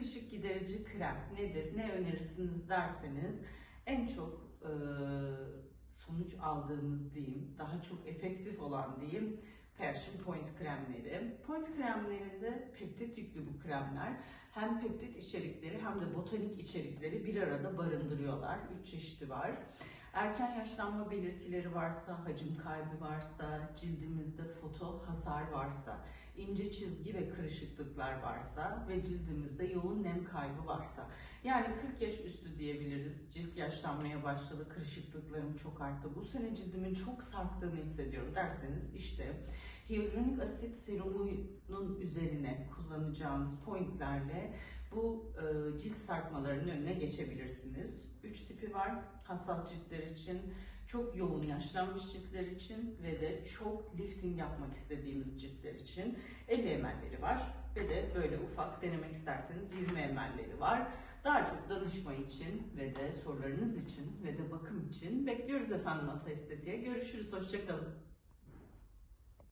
kırışık giderici krem nedir, ne önerirsiniz derseniz en çok e, sonuç aldığımız diyeyim, daha çok efektif olan diyeyim Passion Point kremleri. Point kremlerinde peptit yüklü bu kremler hem peptit içerikleri hem de botanik içerikleri bir arada barındırıyorlar. Üç çeşidi var. Erken yaşlanma belirtileri varsa, hacim kaybı varsa, cildimizde foto hasar varsa, ince çizgi ve kırışıklıklar varsa ve cildimizde yoğun nem kaybı varsa. Yani 40 yaş üstü diyebiliriz. Cilt yaşlanmaya başladı, kırışıklıklarım çok arttı. Bu sene cildimin çok sarktığını hissediyorum derseniz işte hyaluronik asit serumunun üzerine kullanacağınız pointlerle bu e, cilt sarkmalarının önüne geçebilirsiniz. Üç tipi var. Hassas ciltler için, çok yoğun yaşlanmış ciltler için ve de çok lifting yapmak istediğimiz ciltler için 50 ml'leri var. Ve de böyle ufak denemek isterseniz 20 ml'leri var. Daha çok danışma için ve de sorularınız için ve de bakım için bekliyoruz efendim Ata Estetiğe. Görüşürüz, hoşçakalın.